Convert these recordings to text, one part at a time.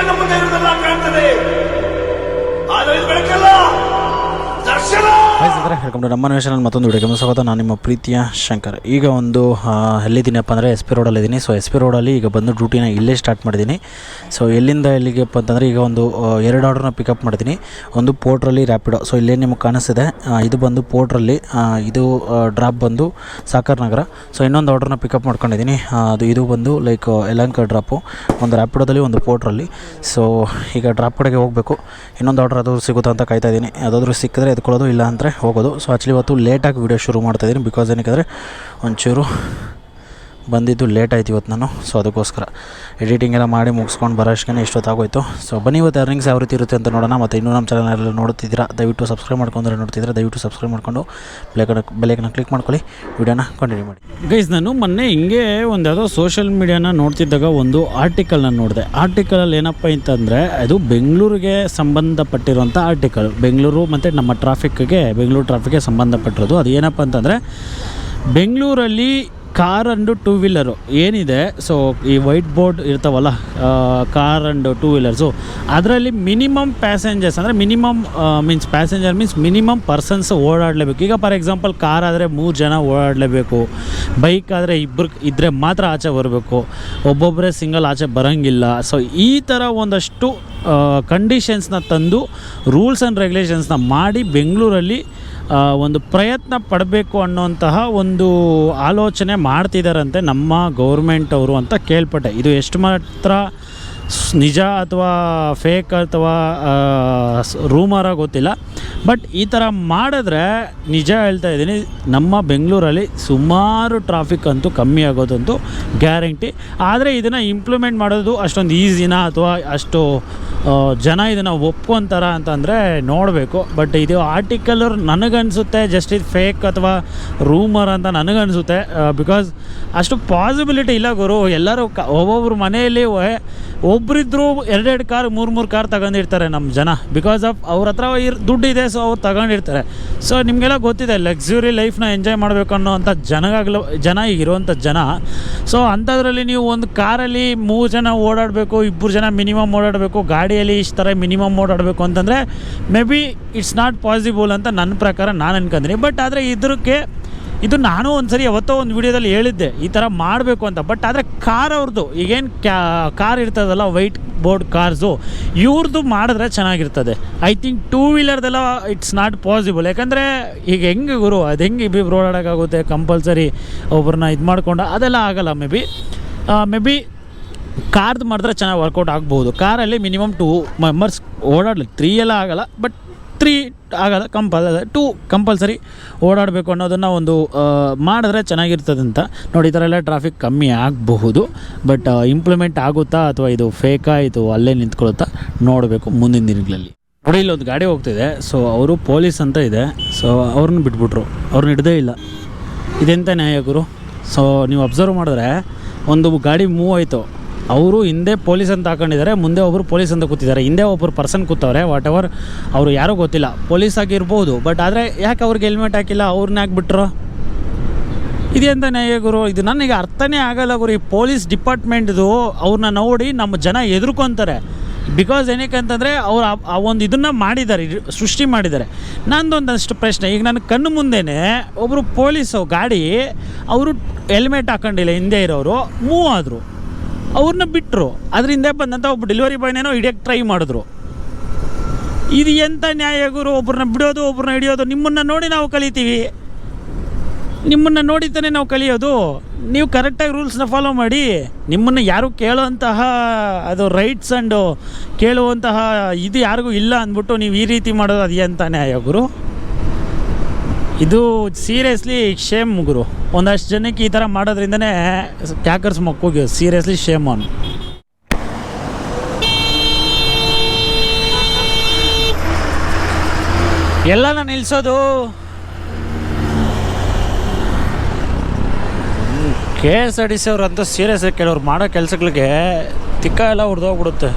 ಕಣ್ಣ ಮುಂದೆ ಇರುವುದೆಲ್ಲ ಕಾಣ್ತದೆ. ಆದರೆ ಇದು ಬೆಳಕಲ್ಲ ದರ್ಶನ. ವಯಸ್ಸಿದ್ರೆ ಹೇಳ್ಕೊಂಡು ನಮ್ಮ ನ್ಯೂಷನಲ್ಲಿ ಮತ್ತೊಂದು ವಿಡಿಯೋಗೆ ಸ್ವಾಗತ, ನಾನು ನಿಮ್ಮ ಪ್ರೀತಿಯ ಶಂಕರ್. ಈಗ ಒಂದು ಎಲ್ಲಿದ್ದೀನಪ್ಪ ಅಂದರೆ ಎಸ್ ಪಿ ರೋಡಲ್ಲಿ ಇದ್ದೀನಿ ಸೊ ಎಸ್ ಪಿ ರೋಡಲ್ಲಿ ಈಗ ಬಂದು ಡ್ಯೂಟಿನ ಇಲ್ಲೇ ಸ್ಟಾರ್ಟ್ ಮಾಡಿದ್ದೀನಿ ಸೊ ಎಲ್ಲಿಂದ ಎಲ್ಲಿಗೆಪ್ಪ ಅಂತಂದರೆ ಈಗ ಒಂದು ಎರಡು ಆರ್ಡ್ರನ್ನ ಪಿಕಪ್ ಮಾಡಿದ್ದೀನಿ ಒಂದು ಪೋರ್ಟ್ರಲ್ಲಿ ರ್ಯಾಪಿಡೋ ಸೊ ಇಲ್ಲೇ ನಿಮಗೆ ಕಾಣಿಸ್ತಿದೆ. ಇದು ಬಂದು ಪೋರ್ಟ್ರಲ್ಲಿ ಇದು ಡ್ರಾಪ್ ಬಂದು ಸಾಕರ್ ನಗರ. ಸೊ ಇನ್ನೊಂದು ಆರ್ಡ್ರನ್ನ ಪಿಕಪ್ ಮಾಡ್ಕೊಂಡಿದ್ದೀನಿ ಅದು, ಇದು ಬಂದು ಲೈಕ್ ಯಲಂಕ ಡ್ರಾಪು ಒಂದು ರ್ಯಾಪಿಡೋದಲ್ಲಿ ಒಂದು ಪೋರ್ಟ್ರಲ್ಲಿ ಸೊ ಈಗ ಡ್ರಾಪ್ ಕಡೆಗೆ ಹೋಗಬೇಕು. ಇನ್ನೊಂದು ಆರ್ಡರ್ ಅದು ಸಿಗುತ್ತಾ ಅಂತ ಕಾಯ್ತಾ ಇದ್ದೀನಿ ಯಾವುದಾದ್ರೂ ಸಿಕ್ಕಿದ್ರೆ ಎತ್ಕೊಳ್ಳೋದು ಇಲ್ಲ ಅಂದರೆ ಹೋಗೋದು. ಸೊ ಆ್ಯಕ್ಚುಲಿ ಇವತ್ತು ಲೇಟಾಗಿ ವೀಡಿಯೋ ಶುರು ಮಾಡ್ತಾಯಿದ್ದೀನಿ ಬಿಕಾಸ್ ಏನಕ್ಕೆ ಒಂಚೂರು ಬಂದಿದ್ದು ಲೇಟ್ ಆಯ್ತು ಇವತ್ತು ನಾನು. ಸೊ ಅದಕ್ಕೋಸ್ಕರ ಎಡಿಟಿಂಗ್ ಎಲ್ಲ ಮಾಡಿ ಮುಗಿಸ್ಕೊಂಡು ಇಷ್ಟೊತ್ತು ಇಷ್ಟೊತ್ತಾಗೋಯ್ತು. ಸೊ ಬನ್ನಿ ಇವತ್ತು ಅರ್ನಿಂಗ್ಸ್ ಯಾವ ರೀತಿ ಇರುತ್ತೆ ಅಂತ ನೋಡೋಣ. ಮತ್ತು ಇನ್ನೂ ನಮ್ಮ ಚಾನಲ್ ನೋಡ್ತಿದ್ದೀರಾ ದಯವಿಟ್ಟು ಸಬ್ಸ್ಕ್ರೈಬ್ ಮಾಡ್ಕೊಂಡ್ರೆ ನೋಡ್ತಿದ್ದೀರಾ, ದಯವಿಟ್ಟು ಸಬ್ಸ್ಕ್ರೈಬ್ ಮಾಡ್ಕೊಂಡು ಬೆಲೆಕನ ಬೆಲೆಕನ ಕ್ಲಿಕ್ ಮಾಡ್ಕೊಳ್ಳಿ. ವಿಡಿಯೋನ ಕಂಟಿನ್ಯೂ ಮಾಡಿ. ಗೈಸ್ ನಾನು ಮೊನ್ನೆ ಹಿಂಗೆ ಒಂದು ಯಾವುದೋ ಸೋಷಿಯಲ್ ಮೀಡಿಯಾನ ನೋಡ್ತಿದ್ದಾಗ ಒಂದು ಆರ್ಟಿಕಲ್ನ ನೋಡಿದೆ. ಆರ್ಟಿಕಲಲ್ಲಿ ಏನಪ್ಪ ಅಂತಂದರೆ, ಅದು ಬೆಂಗಳೂರಿಗೆ ಸಂಬಂಧಪಟ್ಟಿರುವಂಥ ಆರ್ಟಿಕಲ್ ಬೆಂಗಳೂರು ಮತ್ತು ನಮ್ಮ ಟ್ರಾಫಿಕ್ಗೆ ಬೆಂಗಳೂರು ಟ್ರಾಫಿಕ್ಗೆ ಸಂಬಂಧಪಟ್ಟಿರೋದು. ಅದು ಏನಪ್ಪ ಅಂತಂದರೆ, ಬೆಂಗಳೂರಲ್ಲಿ ಕಾರ್ ಅಂಡು ಟೂ ವೀಲರು ಏನಿದೆ? ಸೊ ಈ ವೈಟ್ ಬೋರ್ಡ್ ಇರ್ತಾವಲ್ಲ ಕಾರ್ ಅಂಡ್ ಟೂ ವೀಲರ್ಸು ಅದರಲ್ಲಿ ಮಿನಿಮಮ್ ಪ್ಯಾಸೆಂಜರ್ಸ್ ಅಂದರೆ minimum means passenger means minimum persons ಓಡಾಡಲೇಬೇಕು. ಈಗ ಫಾರ್ ಎಕ್ಸಾಂಪಲ್ ಕಾರ್ ಆದರೆ ಮೂರು ಜನ ಓಡಾಡಲೇಬೇಕು. ಬೈಕ್ ಆದರೆ ಇಬ್ಬರು ಇದ್ದರೆ ಮಾತ್ರ ಆಚೆ ಬರಬೇಕು. ಒಬ್ಬೊಬ್ಬರೇ ಸಿಂಗಲ್ ಆಚೆ ಬರೋಂಗಿಲ್ಲ. ಸೊ ಈ ಥರ ಒಂದಷ್ಟು ಕಂಡೀಷನ್ಸ್ನ ತಂದು ರೂಲ್ಸ್ ಆ್ಯಂಡ್ ರೆಗ್ಯುಲೇಷನ್ಸ್ನ ಮಾಡಿ ಬೆಂಗಳೂರಲ್ಲಿ ಒಂದು ಪ್ರಯತ್ನ ಪಡಬೇಕು ಅನ್ನೋಂತಹ ಒಂದು ಆಲೋಚನೆ ಮಾಡ್ತಿದ್ದಾರಂತೆ ನಮ್ಮ ಗೌರ್ಮೆಂಟ್ ಅವರು ಅಂತ ಕೇಳ್ಪಟ್ಟೆ. ಇದು ಎಷ್ಟು ಮಾತ್ರ ನಿಜ ಅಥವಾ ಫೇಕ್ ಅಥವಾ ರೂಮರ ಗೊತ್ತಿಲ್ಲ. ಬಟ್ ಈ ಥರ ಮಾಡಿದ್ರೆ ನಿಜ ಹೇಳ್ತಾ ಇದ್ದೀನಿ, ನಮ್ಮ ಬೆಂಗಳೂರಲ್ಲಿ ಸುಮಾರು ಟ್ರಾಫಿಕ್ ಅಂತೂ ಕಮ್ಮಿ ಆಗೋದಂತೂ ಗ್ಯಾರಂಟಿ ಆದರೆ ಇದನ್ನು ಇಂಪ್ಲಿಮೆಂಟ್ ಮಾಡೋದು ಅಷ್ಟೊಂದು ಈಸಿನಾ ಅಥವಾ ಅಷ್ಟು ಜನ ಇದನ್ನು ಒಪ್ಕೊಂತಾರ ಅಂತಂದರೆ ನೋಡಬೇಕು. ಬಟ್ ಇದು ಆರ್ಟಿಕಲ್ ನನಗನ್ಸುತ್ತೆ ಜಸ್ಟ್ ಇದು ಫೇಕ್ ಅಥವಾ ರೂಮರ್ ಅಂತ ನನಗನ್ಸುತ್ತೆ ಬಿಕಾಸ್ ಅಷ್ಟು ಪಾಸಿಬಿಲಿಟಿ ಇಲ್ಲ ಗುರು. ಎಲ್ಲರೂ ಕ, ಒಬ್ಬೊಬ್ರು ಮನೆಯಲ್ಲಿ ಒಬ್ಬರಿದ್ದರೂ ಎರಡೆರಡು ಕಾರ್ ಮೂರು ಮೂರು ಕಾರ್ ತಗೊಂಡಿರ್ತಾರೆ ನಮ್ಮ ಜನ. ಬಿಕಾಸ್ ಆಫ್ ಅವ್ರ ಹತ್ರ ಇರ್, ದುಡ್ಡಿದೆ ಸೊ ಅವ್ರು ತಗೊಂಡಿರ್ತಾರೆ. ಸೊ ನಿಮಗೆಲ್ಲ ಗೊತ್ತಿದೆ ಲಕ್ಸುರಿ ಲೈಫ್ನ ಎಂಜಾಯ್ ಮಾಡಬೇಕು ಅನ್ನೋವಂಥ ಜನಗಾಗಲು, ಜನ ಈಗಿರುವಂಥ ಜನ. ಸೊ ಅಂಥದ್ರಲ್ಲಿ ನೀವು ಒಂದು ಕಾರಲ್ಲಿ ಮೂರು ಜನ ಓಡಾಡಬೇಕು, ಇಬ್ಬರು ಜನ ಮಿನಿಮಮ್ ಓಡಾಡಬೇಕು, ಗಾಡಿಯಲ್ಲಿ ಇಷ್ಟು ಥರ ಮಿನಿಮಮ್ ಓಡಾಡಬೇಕು ಅಂತಂದರೆ maybe it's not possible ಅಂತ ನನ್ನ ಪ್ರಕಾರ ನಾನು ಅನ್ಕೊಂತೀನಿ ಬಟ್ ಆದರೆ ಇದಕ್ಕೆ ಇದು ನಾನು ಒಂದ್ಸರಿ ಯಾವತ್ತೋ ಒಂದು ವಿಡಿಯೋದಲ್ಲಿ ಹೇಳಿದ್ದೆ, ಈ ಥರ ಮಾಡಬೇಕು ಅಂತ. ಬಟ್ ಆದರೆ ಕಾರ್ ಅವ್ರದ್ದು ಈಗೇನು ಕ್ಯಾ ಕಾರ್ ಇರ್ತದಲ್ಲ ವೈಟ್ ಬೋರ್ಡ್ ಕಾರ್ಸು ಇವ್ರದ್ದು ಮಾಡಿದ್ರೆ ಚೆನ್ನಾಗಿರ್ತದೆ. ಐ ಥಿಂಕ್ ಟೂ ವೀಲರ್ದೆಲ್ಲ ಇಟ್ಸ್ ನಾಟ್ ಪಾಸಿಬಲ್ ಯಾಕಂದರೆ ಈಗ ಹೆಂಗೆ ಗುರು, ಅದು ಹೆಂಗೆ ರೋಡ್ ಓಡಾಡೋಕ್ಕಾಗುತ್ತೆ ಕಂಪಲ್ಸರಿ ಒಬ್ಬರನ್ನ ಇದು ಮಾಡ್ಕೊಂಡು, ಅದೆಲ್ಲ ಆಗಲ್ಲ ಮೇ ಬಿ ಮೇ ಬಿ ಕಾರ್ದು ಮಾಡಿದ್ರೆ ಚೆನ್ನಾಗಿ ವರ್ಕೌಟ್ ಆಗ್ಬೋದು. ಕಾರಲ್ಲಿ ಮಿನಿಮಮ್ ಟೂ ಮೆಂಬರ್ಸ್ ಓಡಾಡಲಿ ತ್ರೀ ಎಲ್ಲ ಆಗಲ್ಲ ಬಟ್ ತ್ರೀ ಆಗಲ್ಲ ಕಂಪಲ್ ಟೂ ಕಂಪಲ್ಸರಿ ಓಡಾಡಬೇಕು ಅನ್ನೋದನ್ನು ಒಂದು ಮಾಡಿದ್ರೆ ಚೆನ್ನಾಗಿರ್ತದೆ ಅಂತ. ನೋಡಿ, ಈ ಥರ ಎಲ್ಲ ಟ್ರಾಫಿಕ್ ಕಮ್ಮಿ ಆಗಬಹುದು ಬಟ್ ಇಂಪ್ಲಿಮೆಂಟ್ ಆಗುತ್ತಾ ಅಥವಾ ಇದು ಫೇಕ್ ಇದು ಅಲ್ಲೇ ನಿಂತ್ಕೊಳ್ಳುತ್ತಾ ನೋಡಬೇಕು ಮುಂದಿನ ದಿನಗಳಲ್ಲಿ. ನೋಡಿ, ಇಲ್ಲಿ ಒಂದು ಗಾಡಿ ಹೋಗ್ತಿದೆ ಸೊ ಅವರು ಪೊಲೀಸ್ ಅಂತ ಇದೆ ಸೊ ಅವ್ರನ್ನ ಬಿಟ್ಬಿಟ್ರು, ಅವ್ರನ್ನ ಹಿಡ್ದೇ ಇಲ್ಲ. ಇದೆಂತ ನ್ಯಾಯ ಗುರು? ಸೊ ನೀವು ಅಬ್ಸರ್ವ್ ಮಾಡಿದ್ರೆ ಒಂದು ಗಾಡಿ ಮೂವ್ ಆಯಿತು ಅವರು ಹಿಂದೆ ಪೊಲೀಸ್ ಅಂತ ಹಾಕೊಂಡಿದ್ದಾರೆ, ಮುಂದೆ ಒಬ್ಬರು ಪೊಲೀಸ್ ಅಂತ ಕೂತಿದ್ದಾರೆ. ಹಿಂದೆ ಒಬ್ಬರು ಪರ್ಸನ್ ಕೂತವ್ರೆ ವಾಟ್ ಎವರ್ ಅವರು ಯಾರೂ ಗೊತ್ತಿಲ್ಲ. ಪೊಲೀಸ್ ಆಗಿರ್ಬೋದು ಬಟ್ ಆದರೆ ಯಾಕೆ ಅವ್ರಿಗೆ ಹೆಲ್ಮೆಟ್ ಹಾಕಿಲ್ಲ? ಅವ್ರನ್ನ ಯಾಕೆ ಬಿಟ್ರು? ಇದೆಂತ ನ್ಯಾಯ ಗುರು, ಇದು ನನಗೆ ಅರ್ಥನೇ ಆಗಲ್ಲ ಗುರು. ಈ ಪೊಲೀಸ್ ಡಿಪಾರ್ಟ್ಮೆಂಟ್ದು ಅವ್ರನ್ನ ನೋಡಿ ನಮ್ಮ ಜನ ಎದುರ್ಕೊಂತಾರೆ ಬಿಕಾಸ್ ಏನಕ್ಕೆ ಅಂತಂದರೆ, ಅವ್ರು ಆ- ಆ ಒಂದು ಇದನ್ನು ಮಾಡಿದ್ದಾರೆ ಸೃಷ್ಟಿ ಮಾಡಿದ್ದಾರೆ. ನಂದೊಂದಷ್ಟು ಪ್ರಶ್ನೆ. ಈಗ ನನ್ನ ಕಣ್ಣು ಮುಂದೆನೇ ಒಬ್ಬರು ಪೊಲೀಸು, ಗಾಡಿ, ಅವರು ಹೆಲ್ಮೆಟ್ ಹಾಕೊಂಡಿಲ್ಲ, ಹಿಂದೆ ಇರೋರು, ಮೂವ್ ಆದರು. ಅವ್ರನ್ನ ಬಿಟ್ಟರು ಅದರಿಂದ ಬಂದಂಥ ಒಬ್ಬ ಡೆಲಿವರಿ ಬಾಯ್ನೇನೋ ಹಿಡಿಯೋಕ್ಕೆ ಟ್ರೈ ಮಾಡಿದ್ರು. ಇದು ಎಂಥ ನ್ಯಾಯ ಗುರು? ಒಬ್ಬರನ್ನ ಬಿಡೋದು ಒಬ್ಬರನ್ನ ಹಿಡಿಯೋದು, ನಿಮ್ಮನ್ನು ನೋಡಿ ನಾವು ಕಲಿತೀವಿ. ನಿಮ್ಮನ್ನು ನೋಡಿ ತಾನೇ ನಾವು ಕಲಿಯೋದು. ನೀವು ಕರೆಕ್ಟಾಗಿ ರೂಲ್ಸ್ನ ಫಾಲೋ ಮಾಡಿ, ನಿಮ್ಮನ್ನು ಯಾರು ಕೇಳುವಂತಹ ಅದು ರೈಟ್ಸ್ ಆ್ಯಂಡು ಕೇಳುವಂತಹ ಇದು ಯಾರಿಗೂ ಇಲ್ಲ ಅಂದ್ಬಿಟ್ಟು ನೀವು ಈ ರೀತಿ ಮಾಡೋದು ಅದು ಎಂಥ ನ್ಯಾಯ ಗುರು. ಇದು ಸೀರಿಯಸ್ಲಿ ಶೇಮ್ ಗುರು. ಒಂದಷ್ಟು ಜನಕ್ಕೆ ಈ ಥರ ಮಾಡೋದ್ರಿಂದನೇ ಕ್ಯಾಕರ್ಸ್ ಮಕ್ಕೋಗಿ ಸೀರಿಯಸ್ಲಿ ಶೇಮ್ ಆನ್ ಎಲ್ಲನ ನಿಲ್ಲಿಸೋದು K S R T C ಅವ್ರು ಅಂತ ಸೀರಿಯಸ್ ಆಗಿ ಕೆಲವ್ರು ಮಾಡೋ ಕೆಲಸಗಳಿಗೆ ತಿಕ್ಕ ಎಲ್ಲ ಹುಡ್ದೋಗ್ಬಿಡುತ್ತೆ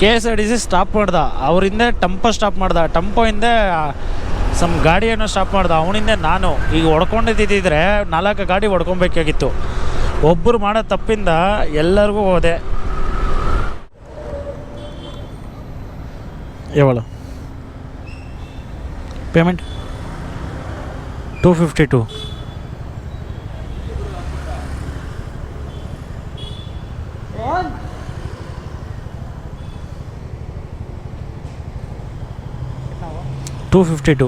K S R T C stop ಮಾಡ್ದ. ಅವರಿಂದ ಟಂಪೋ ಸ್ಟಾಪ್ ಮಾಡ್ದ. ಟಂಪೋ ಹಿಂದೆ ಸಮ್ ಗಾಡಿಯನ್ನು ಸ್ಟಾಪ್ ಮಾಡ್ದೆ. ಅವನಿಂದ ನಾನು ಈಗ ಹೊಡ್ಕೊಂಡಿದ್ದಿದ್ದರೆ ನಾಲ್ಕು ಗಾಡಿ ಹೊಡ್ಕೊಬೇಕಾಗಿತ್ತು. ಒಬ್ಬರು ಮಾಡೋ ತಪ್ಪಿಂದ ಎಲ್ಲರಿಗೂ ಹೋದೆ. ಯಾವಳು? Payment two fifty two two fifty two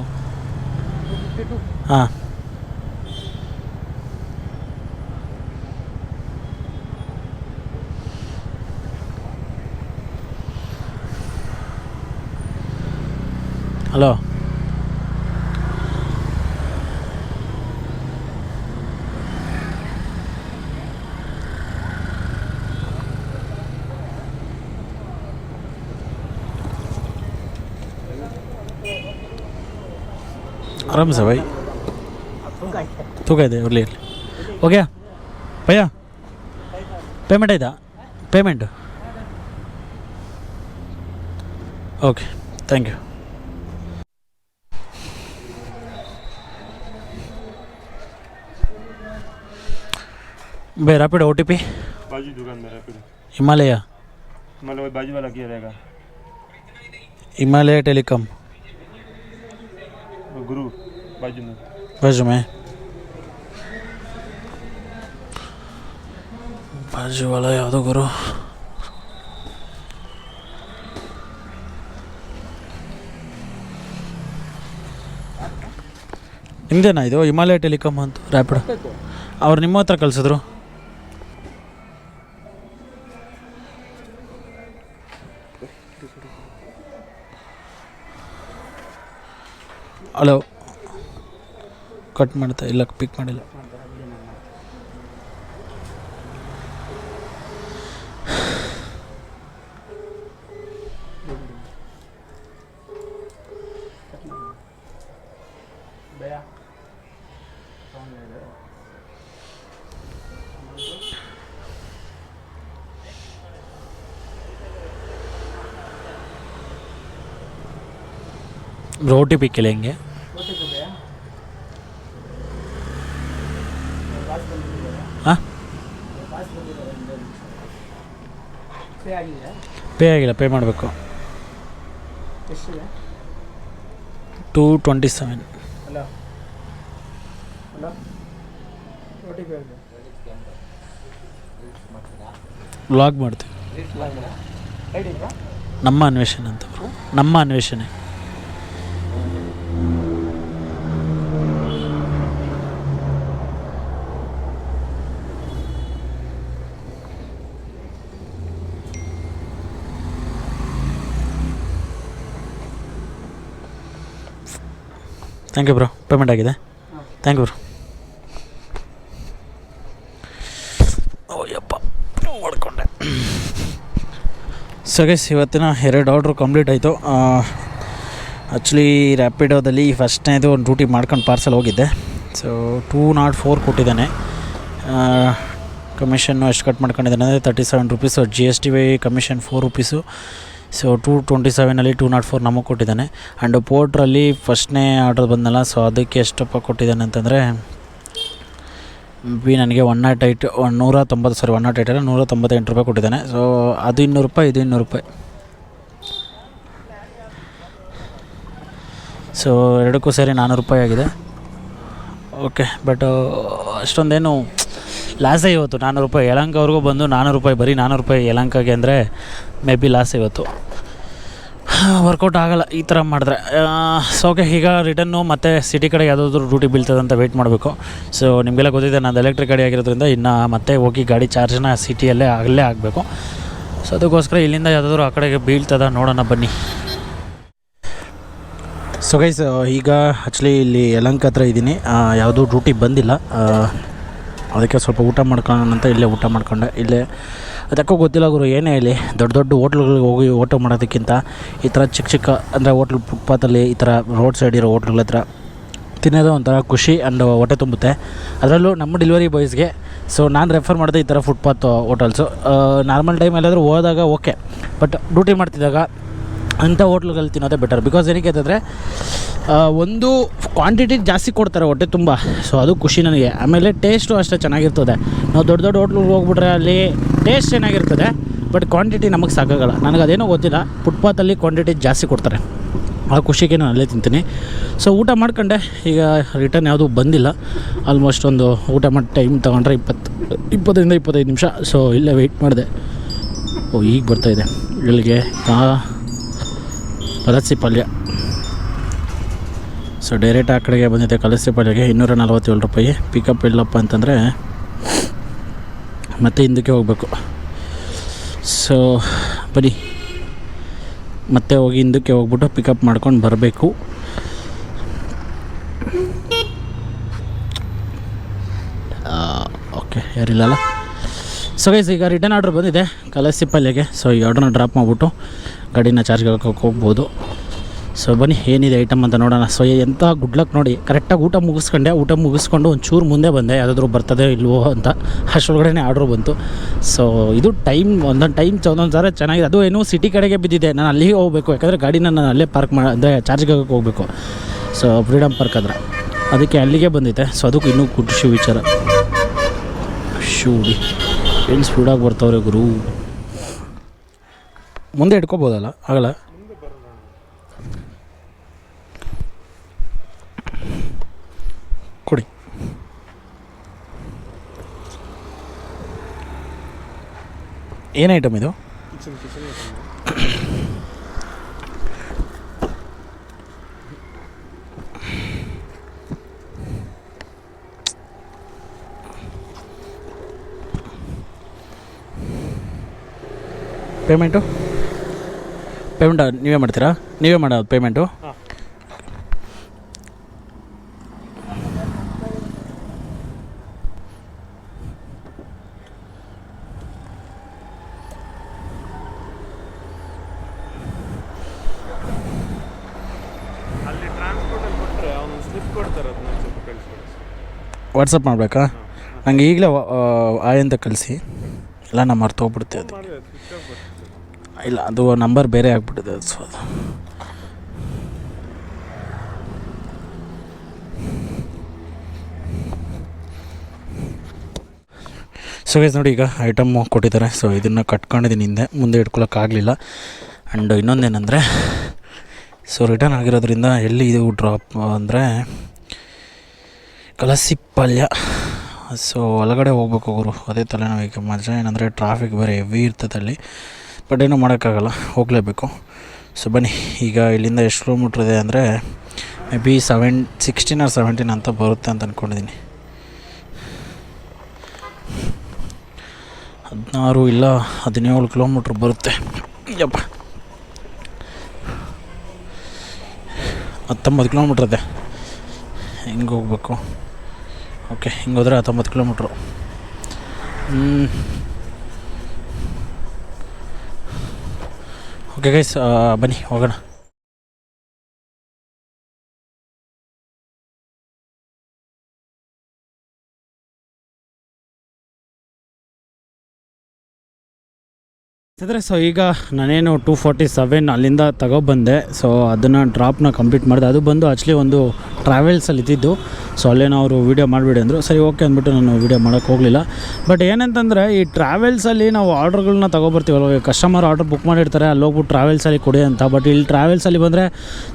हाँ ಹಲೋ ಆರಾಮ್ ಸರ್ ಬೈ ತೂಕ ಇದೆ ಇರಲಿ ಇರಲಿ ಓಕೆ ಭಯ್ಯ ಪೇಮೆಂಟ್ ಆಯ್ತಾ payment okay thank you bay rapid O T P बाजू दुकान में रैपिड हिमालय मतलब वही बाजू वाला किया रहेगा हिमालय टेलीकॉम वो गुरु बाजू में बाजू में ಬಾಜು ವಾಲ ಯಾವುದೋ ಗುರು. ನಿಮ್ದೇನಾ ಇದು? ಹಿಮಾಲಯ ಟೆಲಿಕಾಮ್ ಅಂತ ರ್ಯಾಪಿಡ್ ಅವ್ರು ನಿಮ್ಮ ಹತ್ರ ಕಳಿಸಿದ್ರು. ಹಲೋ ಕಟ್ ಮಾಡ್ತಾ ಇಲ್ಲ ಪಿಕ್ ಮಾಡಿಲ್ಲ. ओ टी पी के लेंगे ಹಾಂ ಪೇ ಆಗಿಲ್ಲ ಪೇ ಮಾಡಬೇಕು ಟೂ ಟ್ವೆಂಟಿ ಸೆವೆನ್ ವ್ಲಾಗ್ ಮಾಡ್ತೀವಿ ನಮ್ಮ ಅನ್ವೇಷಣೆ ಅಂತ bro. ನಮ್ಮ ಅನ್ವೇಷಣೆ ಥ್ಯಾಂಕ್ ಯು ಬ್ರೋ ಪೇಮೆಂಟ್ ಆಗಿದೆ. ಥ್ಯಾಂಕ್ ಯು ಬ್ರೋ ಓಯ್ಯಪ್ಪ ಮಾಡ್ಕೊಂಡೆ ಸೊ ಗೈಸ್ ಇವತ್ತಿನ ಎರಡು ಆರ್ಡ್ರು ಕಂಪ್ಲೀಟ್ ಆಯಿತು. ಆ್ಯಕ್ಚುಲಿ ರ್ಯಾಪಿಡೋದಲ್ಲಿ ಫಸ್ಟ್ನೇದು ಒಂದು ಡ್ಯೂಟಿ ಮಾಡ್ಕೊಂಡು ಪಾರ್ಸಲ್ ಹೋಗಿದ್ದೆ. ಸೊ ಟೂ ನಾಟ್ ಫೋರ್ ಕೊಟ್ಟಿದ್ದಾನೆ. ಕಮಿಷನ್ನು ಎಷ್ಟು ಕಟ್ ಮಾಡ್ಕೊಂಡಿದ್ದಾನೆ ಅಂದರೆ thirty seven rupees G S T why commission four rupees so two twenty ಸೆವೆನಲ್ಲಿ two not four ನಮಗೆ ಕೊಟ್ಟಿದ್ದಾನೆ. ಆ್ಯಂಡ್ ಪೋರ್ಟ್ರಲ್ಲಿ ಫಸ್ಟ್ನೇ ಆರ್ಡರ್ ಬಂದಲ್ಲ ಸೊ ಅದಕ್ಕೆ ಎಷ್ಟಪ್ಪ ಕೊಟ್ಟಿದ್ದಾನೆ ಅಂತಂದರೆ, ಬಿ ನನಗೆ ಒನ್ ನಾಟ್ ಏಯ್ಟ್ ಒನ್ ನೂರ ತೊಂಬತ್ತು ಸಾರಿ ಒನ್ ನಾಟ್ ಏಯ್ಟ್ ಅಲ್ಲ, ನೂರ ತೊಂಬತ್ತೆಂಟು ರೂಪಾಯಿ ಕೊಟ್ಟಿದ್ದಾನೆ. ಸೊ ಅದು ಇನ್ನೂರು ರೂಪಾಯಿ, ಇದು ಇನ್ನೂರು ರೂಪಾಯಿ. ಸೊ ಎರಡಕ್ಕೂ ಸೇರಿ ನಾನ್ನೂರು ರೂಪಾಯಿ ಆಗಿದೆ. ಓಕೆ ಬಟ್ ಅಷ್ಟೊಂದೇನು ಲಾಸೇ ಇವತ್ತು. ನಾನ್ನೂರು ರೂಪಾಯಿ ಯಲಂಕವ್ರಿಗೂ ಬಂದು ನಾನ್ನೂರು ರೂಪಾಯಿ, ಬರೀ ನಾನ್ನೂರು ರೂಪಾಯಿ ಯಲಂಕಗೆ ಅಂದರೆ ಮೇ ಬಿ ಲಾಸ್ ಇವತ್ತು. ವರ್ಕೌಟ್ ಆಗೋಲ್ಲ, ಈ ಥರ ಮಾಡಿದ್ರೆ. ಸೊ ಓಕೆ ಈಗ ರಿಟರ್ನು ಮತ್ತು ಸಿಟಿ ಕಡೆ ಯಾವುದಾದ್ರೂ ಡ್ಯೂಟಿ ಬೀಳ್ತದೆ ಅಂತ ವೆಯ್ಟ್ ಮಾಡಬೇಕು. ಸೊ ನಿಮಗೆಲ್ಲ ಗೊತ್ತಿದೆ, ನಾನು ಎಲೆಕ್ಟ್ರಿಕ್ ಗಾಡಿ ಆಗಿರೋದ್ರಿಂದ ಇನ್ನು ಮತ್ತೆ ಹೋಗಿ ಗಾಡಿ ಚಾರ್ಜ್ನ ಸಿಟಿಯಲ್ಲೇ ಆಗಲೇ ಆಗಬೇಕು. ಸೊ ಅದಕ್ಕೋಸ್ಕರ ಇಲ್ಲಿಂದ ಯಾವುದಾದ್ರು ಆ ಕಡೆಗೆ ಬೀಳ್ತದ ನೋಡೋಣ ಬನ್ನಿ. ಸೊ ಗೈಸ್ ಈಗ ಆ್ಯಕ್ಚುಲಿ ಇಲ್ಲಿ ಯಲಂಕ ಹತ್ರ ಇದ್ದೀನಿ. ಯಾವುದೂ ಡ್ಯೂಟಿ ಬಂದಿಲ್ಲ. ಅದಕ್ಕೆ ಸ್ವಲ್ಪ ಊಟ ಮಾಡ್ಕೊಳ್ಳೋಣ ಅಂತ ಇಲ್ಲೇ ಊಟ ಮಾಡ್ಕೊಂಡೆ. ಇಲ್ಲೇ ಅದಕ್ಕೂ ಗೊತ್ತಿಲ್ಲ ಗುರು, ಏನೇ ಇಲ್ಲಿ ದೊಡ್ಡ ದೊಡ್ಡ ಹೋಟ್ಲುಗಳಿಗೆ ಹೋಗಿ ಊಟ ಮಾಡೋದಕ್ಕಿಂತ ಈ ಥರ ಚಿಕ್ಕ ಚಿಕ್ಕ ಅಂದರೆ ಹೋಟ್ಲ್ ಫುಟ್ಪಾತಲ್ಲಿ ಈ ಥರ ರೋಡ್ ಸೈಡ್ ಇರೋ ಹೋಟ್ಲ್ಗಳ ಹತ್ರ ತಿನ್ನೋದು ಒಂಥರ ಖುಷಿ ಆ್ಯಂಡ್ ಹೊಟ್ಟೆ ತುಂಬುತ್ತೆ. ಅದರಲ್ಲೂ ನಮ್ಮ ಡೆಲಿವರಿ ಬಾಯ್ಸ್ಗೆ ಸೊ ನಾನು ರೆಫರ್ ಮಾಡಿದೆ ಈ ಥರ ಫುಟ್ಪಾತ್ ಹೋಟೆಲ್ಸು ನಾರ್ಮಲ್ ಟೈಮ್ ಎಲ್ಲಾದರೂ ಹೋದಾಗ ಓಕೆ ಬಟ್ ಡ್ಯೂಟಿ ಮಾಡ್ತಿದ್ದಾಗ ಅಂಥ ಹೋಟ್ಲುಗಳಲ್ಲಿ ತಿನ್ನೋದೇ ಬೆಟರ್ ಬಿಕಾಸ್ ಏನಕ್ಕೆ ಅಂತಂದರೆ ಒಂದು ಕ್ವಾಂಟಿಟಿ ಜಾಸ್ತಿ ಕೊಡ್ತಾರೆ ಹೊಟ್ಟೆ ತುಂಬ. ಸೊ ಅದು ಖುಷಿ ನನಗೆ. ಆಮೇಲೆ ಟೇಸ್ಟು ಅಷ್ಟೇ ಚೆನ್ನಾಗಿರ್ತದೆ. ನಾವು ದೊಡ್ಡ ದೊಡ್ಡ ಹೋಟ್ಲಿಗೆ ಹೋಗ್ಬಿಟ್ರೆ ಅಲ್ಲಿ ಟೇಸ್ಟ್ ಚೆನ್ನಾಗಿರ್ತದೆ ಬಟ್ ಕ್ವಾಂಟಿಟಿ ನಮಗೆ ಸಾಕಾಗಲ್ಲ. ನನಗೆ ಅದೇನೋ ಗೊತ್ತಿಲ್ಲ. ಫುಟ್ಪಾತಲ್ಲಿ ಕ್ವಾಂಟಿಟಿ ಜಾಸ್ತಿ ಕೊಡ್ತಾರೆ. ಆ ಖುಷಿಗೆ ನಾನು ಅಲ್ಲೇ ತಿಂತೀನಿ. ಸೊ ಊಟ ಮಾಡ್ಕೊಂಡೆ. ಈಗ ರಿಟರ್ನ್ ಯಾವುದೂ ಬಂದಿಲ್ಲ. ಆಲ್ಮೋಸ್ಟ್ ಒಂದು ಊಟ ಮಾಡಿ ಟೈಮ್ ತೊಗೊಂಡ್ರೆ ಇಪ್ಪತ್ತು, ಇಪ್ಪತ್ತರಿಂದ ಇಪ್ಪತ್ತೈದು ನಿಮಿಷ. ಸೊ ಇಲ್ಲೇ ವೆಯ್ಟ್ ಮಾಡಿದೆ. ಓ, ಈಗ ಬರ್ತಾಯಿದೆ ಇಲ್ಲಿಗೆ ಕಲಸಿ ಪಲ್ಯ. ಸೊ ಡೈರೆಕ್ಟ್ ಆ ಕಡೆಗೆ ಬಂದಿದೆ ಕಲಸಿ ಪಲ್ಯಗೆ ಇನ್ನೂರ ನಲ್ವತ್ತೇಳು ರೂಪಾಯಿ. ಪಿಕಪ್ ಇಲ್ಲಪ್ಪ ಅಂತಂದರೆ ಮತ್ತೆ ಹಿಂದಕ್ಕೆ ಹೋಗಬೇಕು. ಸೊ ಬನ್ನಿ. ಮತ್ತೆ ಹೋಗಿ ಹಿಂದಕ್ಕೆ ಹೋಗ್ಬಿಟ್ಟು ಪಿಕಪ್ ಮಾಡ್ಕೊಂಡು ಬರಬೇಕು. ಓಕೆ ಯಾರಿಲ್ಲಲ್ಲ ಸೊ ಗೈಸ್ ಈಗ ರಿಟರ್ನ್ ಆರ್ಡ್ರ್ ಬಂದಿದೆ. ಕಲಸಿ ಪಲ್ಯಗೆ ಸೊ ಈ ಆರ್ಡ್ರನ್ನ ಡ್ರಾಪ್ ಮಾಡಿಬಿಟ್ಟು ಗಾಡಿನ ಚಾರ್ಜ್ಗೆ ಹಾಕೋಕ್ಕೆ ಹೋಗ್ಬೋದು. ಸೊ ಬನ್ನಿ, ಏನಿದೆ ಐಟಮ್ ಅಂತ ನೋಡೋಣ. ಸೊ ಎಂಥ ಗುಡ್ ಲಕ್ ನೋಡಿ. ಕರೆಕ್ಟಾಗಿ ಊಟ ಮುಗಿಸ್ಕೊಂಡೆ. ಊಟ ಮುಗಿಸ್ಕೊಂಡು ಒಂಚೂರು ಮುಂದೆ ಬಂದೆ. ಯಾವುದಾದ್ರೂ ಬರ್ತದೆ ಇಲ್ವೋ ಅಂತ ಅಷ್ಟೊಳಗಡೆ ಆರ್ಡ್ರ್ ಬಂತು. ಸೊ ಇದು ಟೈಮ್ ಒಂದೊಂದು ಟೈಮ್ ಒಂದೊಂದು ಸಾರ ಚೆನ್ನಾಗಿದೆ. ಅದು ಏನು ಸಿಟಿ ಕಡೆಗೆ ಬಿದ್ದಿದೆ. ನಾನು ಅಲ್ಲಿಗೆ ಹೋಗಬೇಕು. ಯಾಕಂದರೆ ಗಾಡಿನ ನಾನು ಅಲ್ಲೇ ಪಾರ್ಕ್ ಮಾಡಿ ಅಂದರೆ ಚಾರ್ಜ್ಗೆ ಹೋಗಬೇಕು. ಸೊ ಫ್ರೀಡಮ್ ಪಾರ್ಕ್ ಹತ್ರ. ಅದಕ್ಕೆ ಅಲ್ಲಿಗೆ ಬಂದಿದೆ ಸೊ ಅದಕ್ಕೂ ಇನ್ನೂ ಖುಷಿ ವಿಚಾರ. ಶೂಡಿ. ಏನು ಸ್ಪೀಡಾಗಿ ಬರ್ತಾವ್ರೆ ಗುರು? ಮುಂದೆ ಇಟ್ಕೋಬೋದಲ್ಲ ಆಗಲ್ಲ. ಕೊಡಿ. ಏನು ಐಟಮ್ ಇದು? ಪೇಮೆಂಟು ಪೇಮೆಂಟ್ ನೀವೇ ಮಾಡ್ತೀರಾ ನೀವೇ ಮಾಡೋದು ಪೇಮೆಂಟು ಹಾಂ ಅಲ್ಲಿ ಟ್ರಾನ್ಸ್ಪೋರ್ಟಲ್ಲಿ ಕೊಟ್ಟರೆ ಅವನು ಸ್ಲಿಪ್ ಕೊಡ್ತಾರೆ ಅದನ್ನ ಸ್ವಲ್ಪ ಕಳಿಸ್ಕೊಡಿ ವಾಟ್ಸಪ್ ಮಾಡಬೇಕಾ ಹಂಗೆ ಈಗಲೇ ಆಯಂತ ಅಂತ ಕಳಿಸಿ ಎಲ್ಲ ನಮ್ಮ ಮರ್ತೋಗ್ಬಿಡುತ್ತೆ ಅದು ಮಾಡಿದೆ ಸ್ವಿಚ್ ಆಫ್ ಬರ್ತದೆ ಇಲ್ಲ, ಅದು ನಂಬರ್ ಬೇರೆ ಆಗ್ಬಿಟ್ಟಿದೆ ಸೊ ಅದು ಸೊ ಗೈಸ್ ನೋಡಿ ಈಗ ಐಟಮ್ ಕೊಟ್ಟಿದ್ದಾರೆ. ಸೊ ಇದನ್ನು ಕಟ್ಕೊಂಡಿದ್ದೀನಿ ಹಿಂದೆ, ಮುಂದೆ ಇಟ್ಕೊಳ್ಳೋಕ್ಕಾಗಲಿಲ್ಲ ಆ್ಯಂಡ್ ಇನ್ನೊಂದೇನೆಂದರೆ ಸೊ ರಿಟರ್ನ್ ಆಗಿರೋದ್ರಿಂದ ಎಲ್ಲಿ ಇದು ಡ್ರಾಪ್ ಅಂದರೆ ಕಲಸಿ ಪಲ್ಯ. ಸೊ ಒಳಗಡೆ ಹೋಗ್ಬೇಕು ಅವರು ಅದೇ ತಲೆನೋವಿಗೆ. ಮಜಾ ಏನಂದರೆ ಟ್ರಾಫಿಕ್ ಬೇರೆ ಹೆವಿ ಇರ್ತದೆ ಅಲ್ಲಿ. ಬಟ್ ಏನೂ ಮಾಡೋಕ್ಕಾಗಲ್ಲ, ಹೋಗಲೇಬೇಕು. ಸೊ ಬನ್ನಿ, ಈಗ ಇಲ್ಲಿಂದ ಎಷ್ಟು ಕಿಲೋಮೀಟ್ರ್ ಇದೆ ಅಂದರೆ maybe seven sixteen or seventeen ಅಂತ ಬರುತ್ತೆ ಅಂತ ಅಂದ್ಕೊಂಡಿದ್ದೀನಿ ಹದಿನಾರು ಇಲ್ಲ, ಹದಿನೇಳು ಕಿಲೋಮೀಟ್ರ್ ಬರುತ್ತೆ. ಯಪ್ಪ. ಹತ್ತೊಂಬತ್ತು ಕಿಲೋಮೀಟ್ರ್ ಇದೆ. ಹೆಂಗೆ ಹೋಗ್ಬೇಕು? ಓಕೆ ಹಿಂಗೆ ಹೋದರೆ ಹತ್ತೊಂಬತ್ತು ಕಿಲೋಮೀಟ್ರು ಓಕೆ ಗೈಸ್ ಬನ್ನಿ ಹೋಗೋಣ ಅಂದರೆ ಸೊ ಈಗ ನಾನೇನು ಟೂ ಫಾರ್ಟಿ ಸೆವೆನ್ ಅಲ್ಲಿಂದ ತಗೊಬಂದೆ ಸೊ ಅದನ್ನು ಡ್ರಾಪ್ನ ಕಂಪ್ಲೀಟ್ ಮಾಡಿದೆ. ಅದು ಬಂದು ಆ್ಯಕ್ಚುಲಿ ಒಂದು ಟ್ರಾವೆಲ್ಸಲ್ಲಿ ಇದ್ದಿದ್ದು. ಸೊ ಅಲ್ಲೇನೋ ಅವರು ವೀಡಿಯೋ ಮಾಡಿಬಿಡಿ ಅಂದರು. ಸರಿ ಓಕೆ ಅಂದ್ಬಿಟ್ಟು ನಾನು ವೀಡಿಯೋ ಮಾಡೋಕ್ಕೆ ಹೋಗಲಿಲ್ಲ. ಬಟ್ ಏನಂತಂದರೆ, ಈ ಟ್ರಾವೆಲ್ಸಲ್ಲಿ ನಾವು ಆರ್ಡ್ರ್ಗಳನ್ನ ತೊಗೊಬರ್ತೀವಲ್ಲ ಕಸ್ಟಮರ್ ಆರ್ಡ್ರ್ ಬುಕ್ ಮಾಡಿರ್ತಾರೆ, ಅಲ್ಲಿ ಹೋಗ್ಬಿಟ್ಟು ಟ್ರಾವೆಲ್ಸಲ್ಲಿ ಕೊಡಿ ಅಂತ. ಬಟ್ ಇಲ್ಲಿ ಟ್ರಾವೆಲ್ಸಲ್ಲಿ ಬಂದರೆ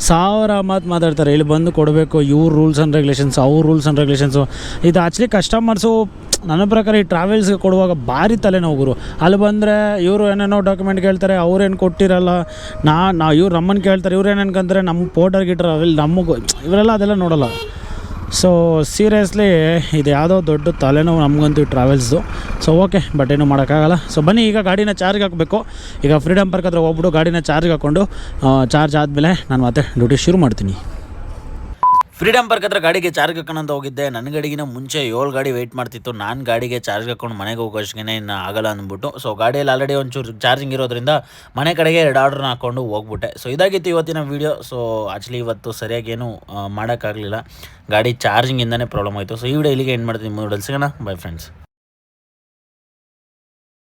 ಸಾವಿರ ಮಾತು ಮಾತಾಡ್ತಾರೆ. ಇಲ್ಲಿ ಬಂದು ಕೊಡಬೇಕು, ಇವ್ರ ರೂಲ್ಸ್ ಆ್ಯಂಡ್ ರೆಗ್ಯುಲೇಷನ್ಸ್ ಅವ್ರ ರೂಲ್ಸ್ ಆ್ಯಂಡ್ ರೆಗ್ಯುಲೇಷನ್ಸು ಇದು ಆ್ಯಕ್ಚುಲಿ ಕಸ್ಟಮರ್ಸು ನನ್ನ ಪ್ರಕಾರ ಈ ಟ್ರಾವೆಲ್ಸ್ಗೆ ಕೊಡುವಾಗ ಭಾರಿ ತಲೆನೋವು ಗುರು. ಅಲ್ಲಿ ಬಂದರೆ ಇವರು ಏನೇನೋ ಡಾಕ್ಯುಮೆಂಟ್ ಕೇಳ್ತಾರೆ, ಅವ್ರೇನು ಕೊಟ್ಟಿರಲ್ಲ, ನಾ ನಾ, ಇವ್ರು ನಮ್ಮನ್ನು ಕೇಳ್ತಾರೆ, ಇವ್ರು ಏನು ಅನ್ಕೊಂತಾರೆ ನಮ್ಮ ಪೋಟರ್ ಗಿಟ್ರ ಇಲ್ಲಿ ನಮಗೂ, ಇವರೆಲ್ಲ ಅದೆಲ್ಲ ನೋಡಲ್ಲ. ಸೊ ಸೀರಿಯಸ್ಲಿ ಇದು ಯಾವುದೋ ದೊಡ್ಡ ತಲೆನೋವು ನಮಗಂತೂ ಈ ಟ್ರಾವೆಲ್ಸ್ದು ಸೊ ಓಕೆ ಬಟ್ ಏನು ಮಾಡೋಕ್ಕಾಗಲ್ಲ. ಸೊ ಬನ್ನಿ, ಈಗ ಗಾಡಿನ ಚಾರ್ಜ್ ಹಾಕಬೇಕು. ಈಗ ಫ್ರೀಡಮ್ ಪಾರ್ಕ್ ಹತ್ರ ಹೋಗ್ಬಿಟ್ಟು ಗಾಡಿನ ಚಾರ್ಜ್ ಹಾಕ್ಕೊಂಡು ಚಾರ್ಜ್ ಆದಮೇಲೆ ನಾನು ಮತ್ತೆ ಡ್ಯೂಟಿ ಶುರು ಮಾಡ್ತೀನಿ. ಫ್ರೀಡಮ್ ಪಾರ್ಕ್ ಹತ್ರ ಗಾಡಿಗೆ ಚಾರ್ಜ್ ಹಾಕೋಣಂತ ಹೋಗಿದ್ದೆ. ನನ್ನ ಗಾಡಿಗಿನ ಮುಂಚೆ ಏಳು ಗಾಡಿ ವೆಯ್ಟ್ ಮಾಡ್ತಿತ್ತು. ನಾನು ಗಾಡಿಗೆ ಚಾರ್ಜ್ ಹಾಕೊಂಡು ಮನೆಗೆ ಹೋಗೋಷ್ಗೆ ಇನ್ನು ಆಗಲ್ಲ ಅಂದ್ಬಿಟ್ಟು. ಸೊ ಗಾಡಿಯಲ್ಲಿ ಆಲ್ರೆಡಿ ಒಂಚೂರು ಚಾರ್ಜಿಂಗ್ ಇರೋದ್ರಿಂದ ಮನೆ ಕಡೆಗೆ ಎರಡು ಆರ್ಡ್ರನ್ನ ಹಾಕೊಂಡು ಹೋಗ್ಬಿಟ್ಟೆ. ಸೊ ಇದಾಗಿತ್ತು ಇವತ್ತಿನ ವೀಡಿಯೋ ಸೊ ಆ್ಯಕ್ಚುಲಿ ಇವತ್ತು ಸರಿಯಾಗಿ ಏನು ಮಾಡೋಕ್ಕಾಗಲಿಲ್ಲ. ಗಾಡಿ ಚಾರ್ಜಿಂಗಿಂದನೇ ಪ್ರಾಬ್ಲಮ್ ಆಯಿತು. ಸೊ ಈ ವಿಡಿಯೋ ಇಲ್ಲಿಗೆ ಏನು ಮಾಡ್ತೀನಿ. ಮೂರು ಸಿಗೋಣ. By friends